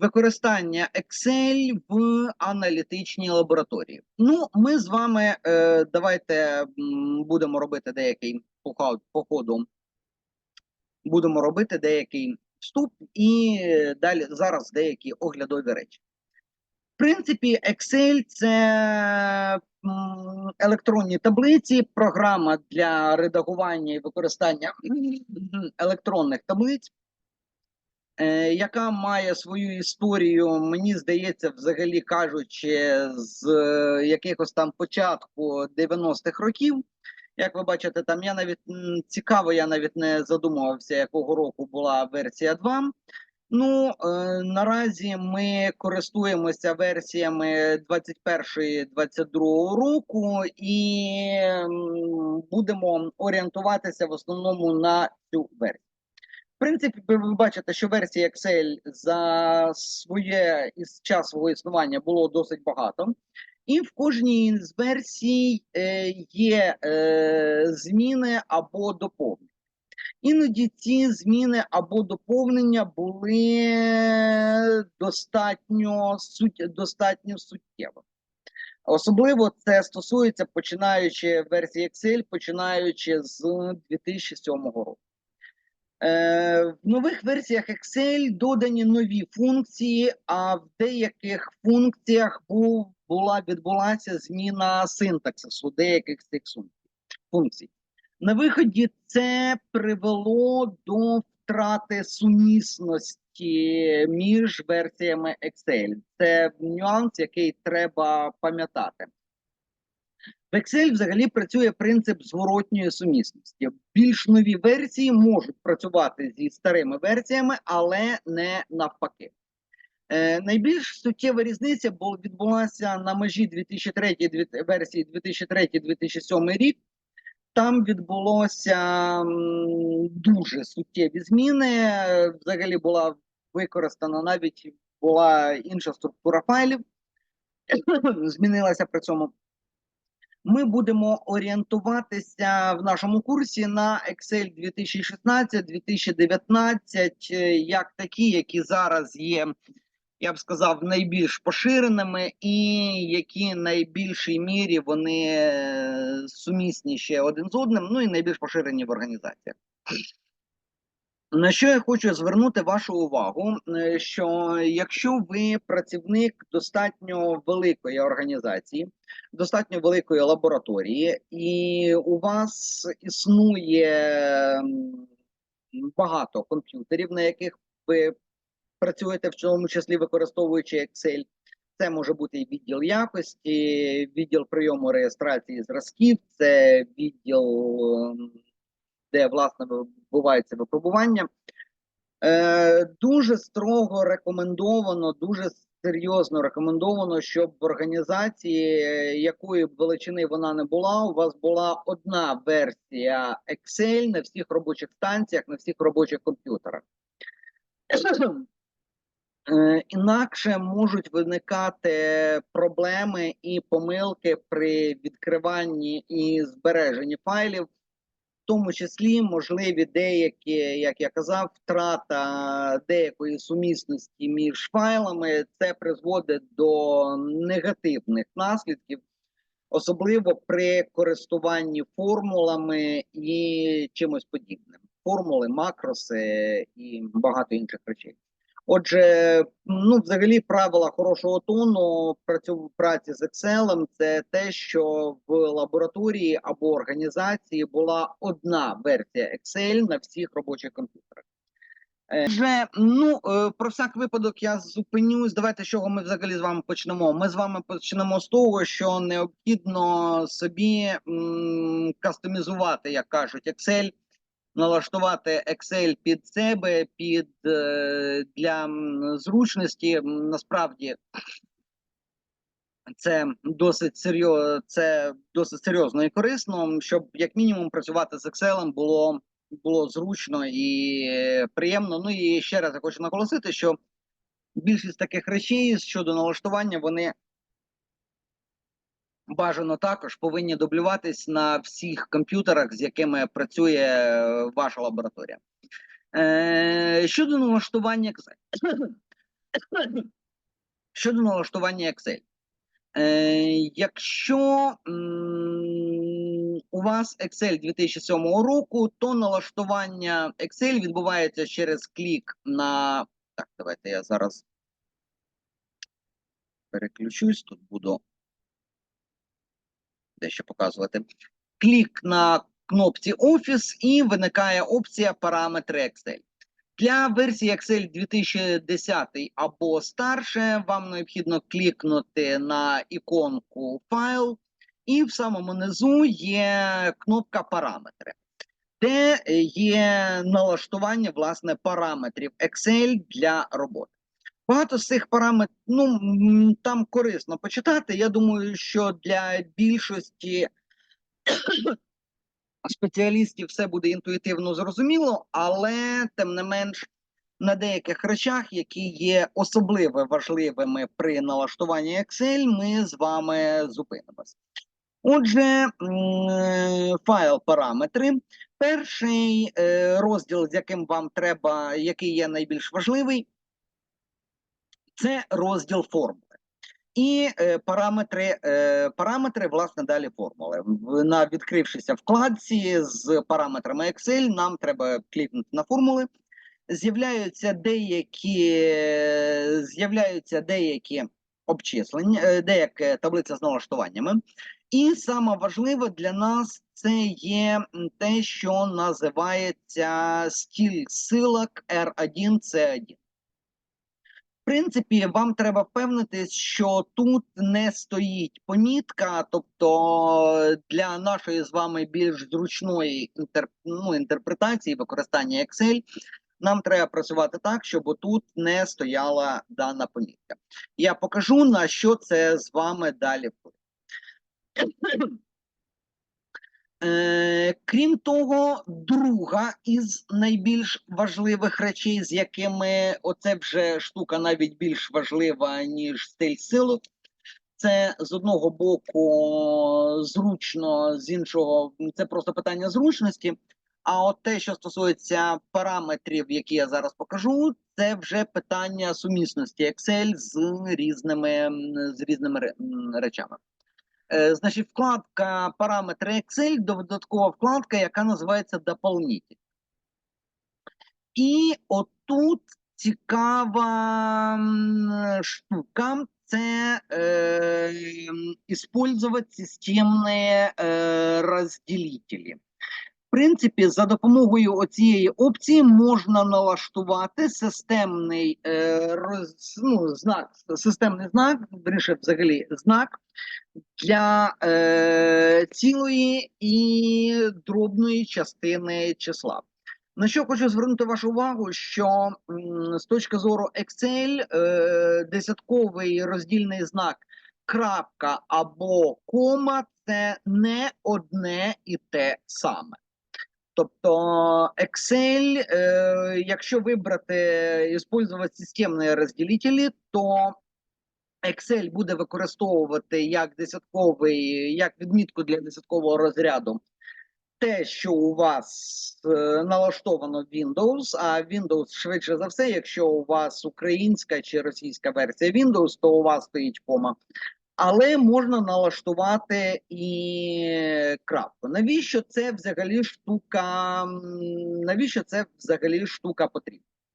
використання Excel в аналітичній лабораторії. Ну, ми з вами е, давайте будемо робити деякий по хо- по ходу. Будемо робити деякий вступ і далі зараз деякі оглядові речі. В принципі, Excel це електронні таблиці, програма для редагування і використання електронних таблиць яка має свою історію, мені здається, взагалі кажучи, з е, якихось там початку 90-х років. Як ви бачите, там я навіть цікаво, я навіть не задумувався, якого року була версія 2. Ну, е, наразі ми користуємося версіями 21-22 року і будемо орієнтуватися в основному на цю версію. Принципі, ви бачите, що версій Excel за своє із час свого існування було досить багато, і в кожній з версій е, є е, зміни або доповнення. Іноді ці зміни або доповнення були достатньо суть, достатньо суттєво. Особливо це стосується починаючи версії Excel, починаючи з 2007 року. Е, В нових версіях Excel додані нові функції, а в деяких функціях був, була відбулася зміна синтаксису деяких з цих функцій. На виході це привело до втрати сумісності між версіями Excel. Це нюанс, який треба пам'ятати. В Excel взагалі працює принцип зворотньої сумісності. Більш нові версії можуть працювати зі старими версіями, але не навпаки. Е, найбільш суттєва різниця була відбулася на межі 2003 версії 2003-2007 рік. Там відбулося дуже суттєві зміни. Взагалі була використана навіть була інша структура файлів, змінилася при цьому. Ми будемо орієнтуватися в нашому курсі на Excel 2016-2019, е, як такі, які зараз є, я б сказав, найбільш поширеними, і які в найбільшій мірі вони е, сумісні ще один з одним, ну і найбільш поширені в організаціях. На що я хочу звернути вашу увагу, е, що якщо ви працівник достатньо великої організації, достатньо великої лабораторії, і у вас існує багато комп'ютерів, на яких ви працюєте, в тому числі використовуючи Excel. Це може бути і відділ якості, відділ прийому реєстрації зразків, це відділ, де власне відбувається випробування. Е, дуже строго рекомендовано, дуже серйозно рекомендовано, щоб в організації, якої б величини вона не була, у вас була одна версія Excel на всіх робочих станціях, на всіх робочих комп'ютерах. Е, Інакше можуть виникати проблеми і помилки при відкриванні і збереженні файлів, тому числі можливі деякі, як я казав, втрата деякої сумісності між файлами. Це призводить до негативних наслідків, особливо при користуванні формулами і чимось подібним. Формули, макроси і багато інших речей. Отже, ну, взагалі, правила хорошого тону працю праці з Excel – це те, що в лабораторії або організації була одна версія Excel на всіх робочих комп'ютерах. Е, Вже ну е, про всяк випадок я зупинюсь. Давайте з чого ми взагалі з вами почнемо. Ми з вами почнемо з того, що необхідно собі м, кастомізувати, як кажуть, Excel налаштувати Excel під себе, під е, для зручності. Насправді це досить серйозно, це досить серйозно і корисно, щоб як мінімум працювати з Excel було, було зручно і приємно. Ну і ще раз я хочу наголосити, що більшість таких речей щодо налаштування вони бажано також повинні дублюватись на всіх комп'ютерах, з якими працює е, ваша лабораторія. Е, щодо налаштування Excel. Щодо налаштування Excel. Е, якщо у вас Excel 2007 року, то налаштування Excel відбувається через клік на. Так, давайте я зараз переключусь, тут буду дещо показувати. Клік на кнопці Office і виникає опція параметри Excel. Для версії Excel 2010 або старше вам необхідно клікнути на іконку файл, і в самому низу є кнопка параметри, де є налаштування власне параметрів Excel для роботи. Багато з цих параметрів ну, там корисно почитати. Я думаю, що для більшості спеціалістів все буде інтуїтивно зрозуміло, але тим не менш на деяких речах, які є особливо важливими при налаштуванні Excel, ми з вами зупинимося. Отже, файл параметри. Перший е, розділ, з яким вам треба, який є найбільш важливий, це розділ формули. І е, параметри, е, параметри, власне, далі формули. На відкрившися вкладці з параметрами Excel, нам треба клікнути на формули. З'являються деякі, з'являються деякі обчислення, е, деяка таблиця з налаштуваннями. І саме важливе для нас це є те, що називається стіль силок R1, C1. В принципі, вам треба впевнитись, що тут не стоїть помітка, тобто для нашої з вами більш зручної інтер... ну, інтерпретації використання Excel, нам треба працювати так, щоб тут не стояла дана помітка. Я покажу на що це з вами далі вплине. Е, крім того, друга із найбільш важливих речей, з якими оце вже штука навіть більш важлива, ніж стиль силок, це з одного боку зручно, з іншого це просто питання зручності. А от те, що стосується параметрів, які я зараз покажу, це вже питання сумісності Excel з різними, з різними речами. Е, Значить, вкладка параметри Excel, додаткова вкладка, яка називається дополнитель. І отут цікава штука це е, использовать системні е, розділителі. Принципі, за допомогою оцієї опції можна налаштувати системний е, роз, ну, знак, системний знак, вірніше, взагалі знак для е, цілої і дробної частини числа. На що хочу звернути вашу увагу, що з точки зору Excel е, десятковий роздільний знак крапка або кома це не одне і те саме. Тобто Excel, е, якщо вибрати использовать системні розділителі, то Excel буде використовувати як десятковий, як відмітку для десяткового розряду те, що у вас е, налаштовано Windows, а Windows швидше за все, якщо у вас українська чи російська версія Windows, то у вас стоїть кома. Але можна налаштувати і крапку. Навіщо це взагалі штука? Навіщо це взагалі штука потрібна?